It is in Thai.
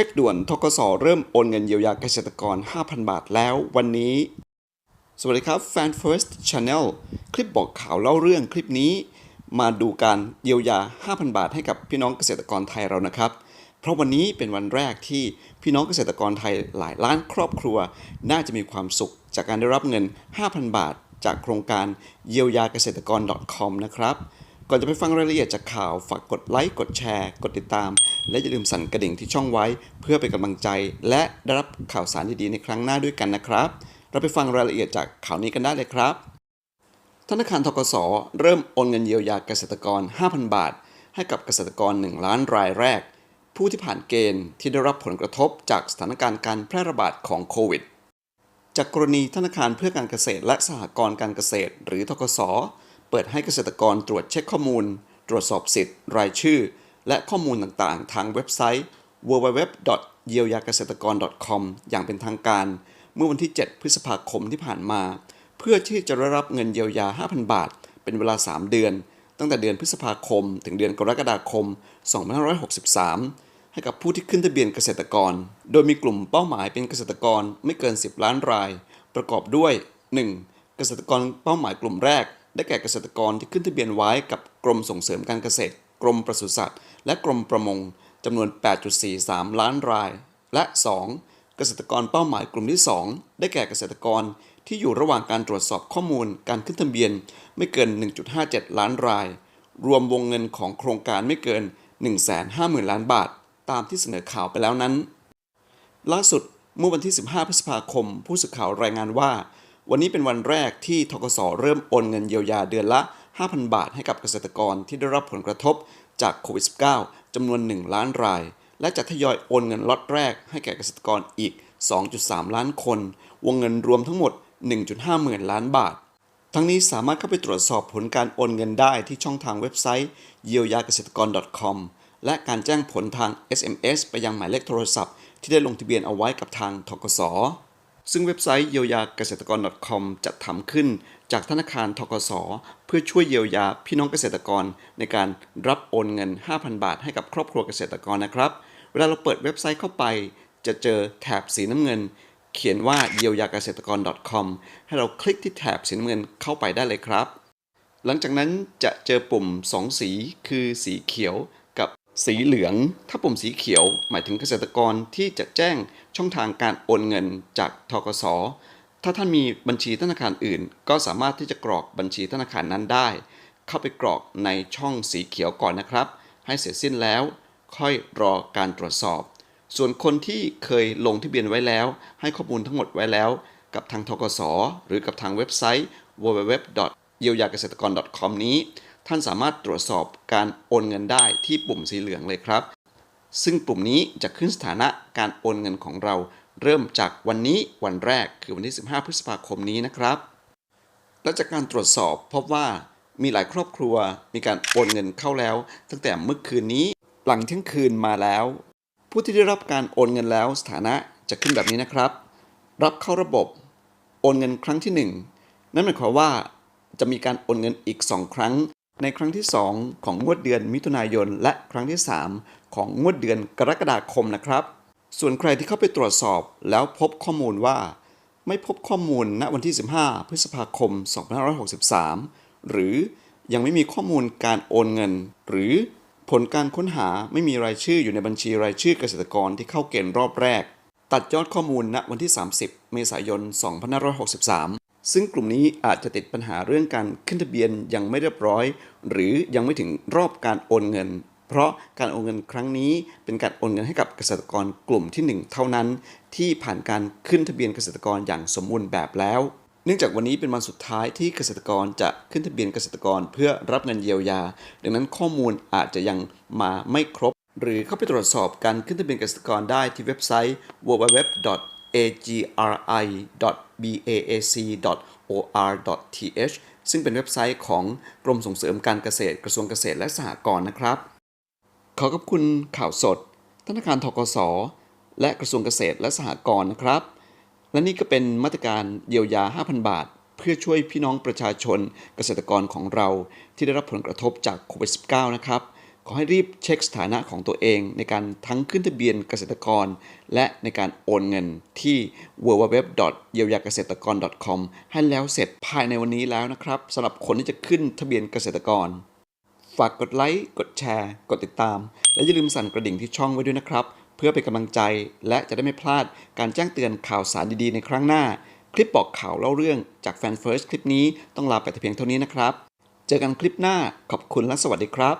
ช็คด่วนทกสเริ่มโอนเงินเยียวยาเกษตรกร 5,000 บาทแล้ววันนี้ สวัสดีครับ Fan First Channel คลิปบอกข่าวเล่าเรื่องคลิปนี้ มาดูการเยียวยา 5,000 บาทให้กับพี่น้องเกษตรกรไทยเรานะครับ เพราะวันนี้เป็นวันแรกที่พี่น้องเกษตรกรไทยหลายล้านครอบครัว น่าจะมีความสุขจากการได้รับเงิน 5,000 บาท จากโครงการเยียวยาเกษตรกร .com นะครับ ก่อนจะไปฟังรายละเอียดจากข่าว ฝากกดไลค์ กดแชร์ กดติดตาม และอย่าลืมสั่นกระดิ่งที่ช่องไว้ เพื่อเป็นกำลังใจ และได้รับข่าวสารดีๆในครั้งหน้าด้วยกันนะครับ เราไปฟังรายละเอียดจากข่าวนี้กันได้เลยครับ ธนาคารทกสเริ่มโอนเงินเยียวยาเกษตรกร 5,000 บาท ให้กับเกษตรกร 1 ล้านรายแรก ผู้ที่ผ่านเกณฑ์ที่ได้รับผลกระทบจากสถานการณ์การแพร่ระบาดของโควิด จากกรณีธนาคารเพื่อการเกษตรและสหกรณ์การเกษตร หรือทกส เปิดให้เกษตรกรตรวจเช็คข้อมูล ตรวจสอบสิทธิ์ รายชื่อ และข้อมูลต่างๆ ทางเว็บไซต์ www. เยียวยาเกษตรกร .com อย่างเป็นทางการ เมื่อวันที่ 7 พฤษภาคมที่ผ่านมา เพื่อที่จะได้รับเงินเยียวยา 5,000 บาท เป็นเวลา 3 เดือน ตั้งแต่เดือนพฤษภาคม ถึงเดือนกรกฎาคม 2563 ให้กับผู้ที่ขึ้นทะเบียนเกษตรกร โดยมีกลุ่มเป้าหมายเป็นเกษตรกรไม่เกิน 10 ล้านราย ประกอบด้วย 1. เกษตรกรเป้าหมายกลุ่มแรก ได้แก่เกษตรกรที่ขึ้นทะเบียนไว้กับกรมส่งเสริมการเกษตร กรมปศุสัตว์ และกรมประมงจำนวน 8.43 ล้านราย และ 2. เกษตรกรเป้าหมายกลุ่มที่ 2 ได้แก่เกษตรกรที่อยู่ระหว่างการตรวจสอบข้อมูลการขึ้นทะเบียนไม่เกิน 1.57 ล้านราย รวมวงเงินของโครงการไม่เกิน 150,000 ล้านบาท ตามที่เสนอข่าวไปแล้วนั้น ล่าสุดเมื่อวันที่ 15 พฤษภาคม ผู้สื่อข่าวรายงานว่า วันนี้เป็นวันแรกที่ทกสเริ่มโอนเงินเยียวยาเดือนละ 5,000 บาทให้กับเกษตรกรที่ได้รับผลกระทบจากโควิด -19 จำนวน 1 ล้านราย และจะทยอยโอนเงินล็อตแรกให้แก่เกษตรกรอีก 2.3 ล้านคน วงเงินรวมทั้งหมด 1.5 หมื่นล้านบาท ทั้งนี้สามารถเข้าไปตรวจสอบผลการโอนเงินได้ที่ช่องทางเว็บไซต์เยียวยาเกษตรกร .com และการแจ้งผลทาง SMS ไปยังหมายเลขโทรศัพท์ ที่ได้ลงทะเบียนเอาไว้กับทางทกส ซึ่งเว็บไซต์เยียวยาเกษตรกร .com จัดทำขึ้นจากธนาคารทกส เพื่อช่วยเยียวยาพี่น้องเกษตรกร ในการรับโอนเงิน 5,000 บาทให้กับครอบครัวเกษตรกรนะครับ เวลาเราเปิดเว็บไซต์เข้าไป จะเจอแถบสีน้ำเงิน เขียนว่าเยียวยาเกษตรกร .com ให้เราคลิกที่แถบสีน้ำเงินเข้าไปได้เลยครับ หลังจากนั้นจะเจอปุ่ม 2 สี คือสีเขียว สีเหลือง ถ้าปุ่มสีเขียว หมายถึงเกษตรกรที่จะแจ้งช่องทางการโอนเงินจากทกส ถ้าท่านมีบัญชีธนาคารอื่น ก็สามารถที่จะกรอกบัญชีธนาคารนั้นได้ เข้าไปกรอกในช่องสีเขียวก่อนนะครับ ให้เสร็จสิ้นแล้ว ค่อยรอการตรวจสอบ ส่วนคนที่เคยลงทะเบียนไว้แล้ว ให้ข้อมูลทั้งหมดไว้แล้ว กับทางทกส หรือกับทางเว็บไซต์ www. เยียวยาเกษตรกร .com นี้ ท่านสามารถตรวจสอบการโอนเงินได้ที่ปุ่มสีเหลืองเลยครับ ซึ่งปุ่มนี้จะขึ้นสถานะการโอนเงินของเรา เริ่มจากวันนี้วันแรกคือวันที่ 15 พฤษภาคมนี้นะครับ และจากการตรวจสอบพบว่ามีหลายครอบครัวมีการโอนเงินเข้าแล้ว ตั้งแต่เมื่อคืนนี้หลังเที่ยงคืนมาแล้ว ผู้ที่ได้รับการโอนเงินแล้วสถานะจะขึ้นแบบนี้นะครับ รับเข้าระบบ โอนเงินครั้งที่ 1 นั่นหมายความว่าจะมีการโอนเงินอีก 2 ครั้ง ในครั้งที่ 2 ของงวดเดือนมิถุนายน และครั้งที่ 3 ของงวดเดือนกรกฎาคมนะครับ ส่วนใครที่เข้าไปตรวจสอบแล้วพบข้อมูลว่า ไม่พบข้อมูลณวันที่ 15 พฤษภาคม 2563 หรือยังไม่มีข้อมูลการโอนเงิน หรือผลการค้นหาไม่มีรายชื่ออยู่ในบัญชีรายชื่อเกษตรกรที่เข้าเกณฑ์รอบแรก ตัดยอดข้อมูลณวันที่ 30 เมษายน 2563 ซึ่งกลุ่มนี้อาจจะติดปัญหาเรื่องการขึ้นทะเบียนยังไม่เรียบร้อย หรือยังไม่ถึงรอบการโอนเงิน เพราะการโอนเงินครั้งนี้เป็นการโอนเงินให้กับเกษตรกรกลุ่มที่ 1 เท่านั้น ที่ผ่านการขึ้นทะเบียนเกษตรกรอย่างสมบูรณ์แบบแล้ว เนื่องจากวันนี้เป็นวันสุดท้ายที่เกษตรกรจะขึ้นทะเบียนเกษตรกรเพื่อรับเงินเยียวยา ดังนั้นข้อมูลอาจจะยังมาไม่ครบ หรือเข้าไปตรวจสอบการขึ้นทะเบียนเกษตรกรได้ที่เว็บไซต์ www agri.baac.or.th ซึ่งเป็นเว็บไซต์ของกรมส่งเสริมการเกษตรกระทรวงเกษตรและสหกรณ์นะครับ ขอขอบคุณข่าวสด ธนาคารทกสและกระทรวงเกษตรและสหกรณ์นะครับ และนี่ก็เป็นมาตรการเยียวยา 5,000 บาท เพื่อช่วยพี่น้องประชาชนเกษตรกรของเราที่ได้รับผลกระทบจากโควิด -19 นะครับ ขอให้รีบเช็คสถานะของตัวเอง ในการทั้งขึ้นทะเบียนเกษตรกร และในการโอนเงินที่ www. เยียวยาเกษตรกร .com ให้แล้วเสร็จภายในวันนี้แล้วนะครับสำหรับคนที่จะขึ้นทะเบียนเกษตรกร ฝากกดไลค์ กดแชร์ กดติดตาม และอย่าลืมสั่นกระดิ่งที่ช่องไว้ด้วยนะครับ เพื่อเป็นกำลังใจและจะได้ไม่พลาดการแจ้งเตือนข่าวสารดีๆ ในครั้งหน้า คลิปบอกข่าวเล่าเรื่องจากแฟนเฟิร์สคลิปนี้ต้องลาไปแต่เพียงเท่านี้นะครับ เจอกันคลิปหน้าขอบคุณและสวัสดีครับ